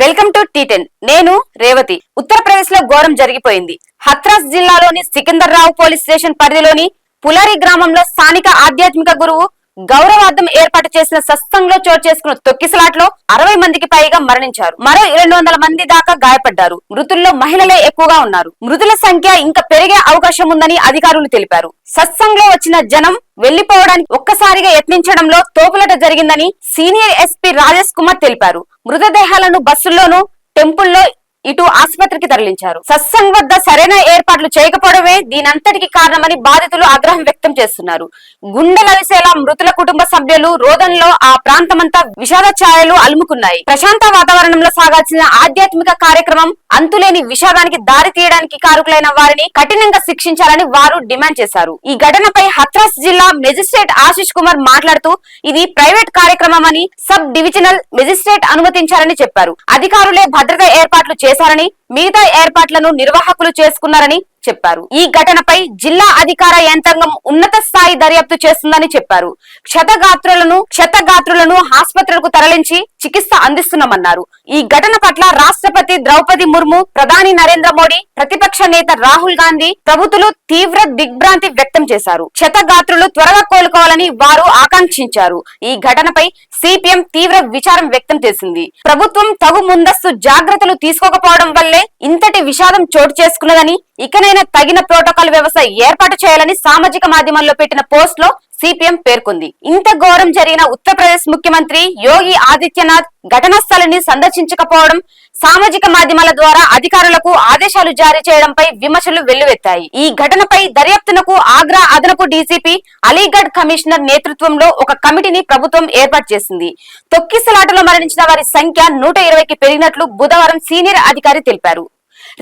Welcome to tea ten. నేను రేవతి. ఉత్తరప్రదేశ్లో ఘోరం జరిగిపోయింది. హత్రాస్ జిల్లాలోని సికిందర్ రావు పోలీస్ స్టేషన్ పరిధిలోని పులారి గ్రామంలో స్థానిక ఆధ్యాత్మిక గురువు గౌరవార్థం ఏర్పాటు చేసిన సత్సంగంలో చోటు చేసుకున్న తొక్కిసలాట్లో అరవై మందికి పైగా మరణించారు. మరో రెండు వందల మంది దాకా గాయపడ్డారు. మృతుల్లో మహిళలే ఎక్కువగా ఉన్నారు. మృతుల సంఖ్య ఇంకా పెరిగే అవకాశం ఉందని అధికారులు తెలిపారు. సత్సంగంలో వచ్చిన జనం వెళ్ళిపోవడానికి ఒక్కసారిగా యత్నించడంలో తోపులట జరిగిందని సీనియర్ ఎస్పీ రాజేష్ కుమార్ తెలిపారు. మృతదేహాలను బస్సుల్లోనూ టెంపుల్లో ఇటు ఆసుపత్రికి తరలించారు. సత్సంగ్ వద్ద సరైన ఏర్పాట్లు చేయకపోవడమే దీనంతటికి కారణమని బాధితులు ఆగ్రహం వ్యక్తం చేస్తున్నారు. గుండెలవిసేలా మృతుల కుటుంబ సభ్యులు రోదన్లో ఆ ప్రాంతమంతా విషాద ఛాయలు అలుముకున్నాయి. ప్రశాంత వాతావరణంలో సాగాల్సిన ఆధ్యాత్మిక కార్యక్రమం అంతులేని విషాదానికి దారి తీయడానికి కారుకులైన వారిని కఠినంగా శిక్షించాలని వారు డిమాండ్ చేశారు. ఈ ఘటనపై హత్రాస్ జిల్లా మెజిస్ట్రేట్ ఆశిష్ కుమార్ మాట్లాడుతూ ఇది ప్రైవేట్ కార్యక్రమం అని సబ్ డివిజనల్ మెజిస్ట్రేట్ అనుమతించారని చెప్పారు. అధికారులే భద్రత ఏర్పాట్లు చేశారని మిగతా ఏర్పాట్లను నిర్వాహకులు చేసుకున్నారని చెప్పారు. ఈ ఘటనపై జిల్లా అధికార యంత్రాంగం ఉన్నత స్థాయి దర్యాప్తు చేస్తుందని చెప్పారు. క్షతగాత్రులను క్షతగాత్రులను ఆసుపత్రులకు తరలించి చికిత్స అందిస్తున్నామన్నారు. ఈ ఘటన పట్ల రాష్ట్రపతి ద్రౌపది ముర్ము ప్రధాని నరేంద్ర మోడీ ప్రతిపక్ష నేత రాహుల్ గాంధీ ప్రభుత్వాలు తీవ్ర దిగ్భ్రాంతి వ్యక్తం వ్యక్తం చేశారు. క్షతగాత్రులు త్వరగా కోలుకోవాలని వారు ఆకాంక్షించారు. ఈ ఘటనపై సిపిఎం తీవ్ర విచారం వ్యక్తం చేసింది. ప్రభుత్వం తగు ముందస్తు జాగ్రత్తలు తీసుకోకపోవడం వల్లే ఇంతటి విషాదం చోటు చేసుకున్నదని ఇకనైనా తగిన ప్రోటోకాల్ వ్యవస్థ ఏర్పాటు చేయాలని సామాజిక మాధ్యమాల్లో పెట్టిన పోస్ట్లో సిపిఎం పేర్కొంది. ఇంత ఘోరం జరిగిన ఉత్తరప్రదేశ్ ముఖ్యమంత్రి యోగి ఆదిత్యనాథ్ ఘటనా స్థలాన్ని సందర్శించకపోవడం సామాజిక మాధ్యమాల ద్వారా అధికారులకు ఆదేశాలు జారీ చేయడంపై విమర్శలు వెల్లువెత్తాయి. ఈ ఘటనపై దర్యాప్తునకు ఆగ్రా అదనపు డీసీపీ అలీగఢ్ కమిషనర్ నేతృత్వంలో ఒక కమిటీని ప్రభుత్వం ఏర్పాటు చేసింది. తొక్కిసలాటలో మరణించిన వారి సంఖ్య నూట ఇరవైకి పెరిగినట్లు బుధవారం సీనియర్ అధికారి తెలిపారు.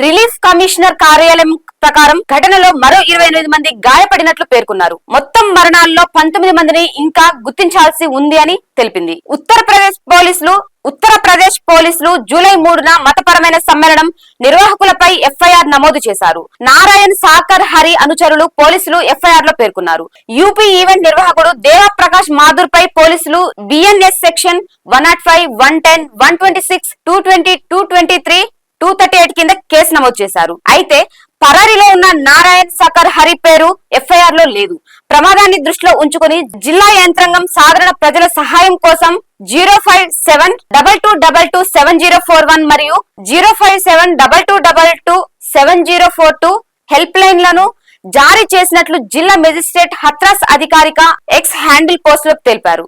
రిలీఫ్ కమిషనర్ కార్యాలయం ప్రకారం ఘటనలో మరో ఇరవై ఎనిమిది మంది గాయపడినట్లు పేర్కొన్నారు. మొత్తం మరణాల్లో పంతొమ్మిది మందిని ఇంకా గుర్తించాల్సి ఉంది అని తెలిపింది. ఉత్తరప్రదేశ్ పోలీసులు ఉత్తరప్రదేశ్ పోలీసులు జూలై మూడున మతపరమైన సమ్మేళనం నిర్వాహకులపై ఎఫ్ఐఆర్ నమోదు చేశారు. నారాయణ్ సాకర్ హరి అనుచరులు పోలీసులు ఎఫ్ఐఆర్లో పేర్కొన్నారు. యూపీ ఈవెంట్ నిర్వాహకుడు దేవప్రకాష్ మాధుర్ పై పోలీసులు BNS section one nought five one ten one twenty six two twenty two twenty three two thirty eight కింద కేసు నమోదు చేశారు. అయితే పరారీలో ఉన్న నారాయణ్ సకర్ హరి పేరు ఎఫ్ఐఆర్లో లేదు. ప్రమాదాన్ని దృష్టిలో ఉంచుకుని జిల్లా యంత్రాంగం సాధారణ ప్రజల సహాయం కోసం zero five seven double two double two seven zero four one మరియు zero five seven double two double two seven zero four two help లైన్లను జారీ చేసినట్లు జిల్లా మెజిస్ట్రేట్ హత్రాస్ అధికారిక ఎక్స్ హ్యాండిల్ పోస్ట్లో తెలిపారు.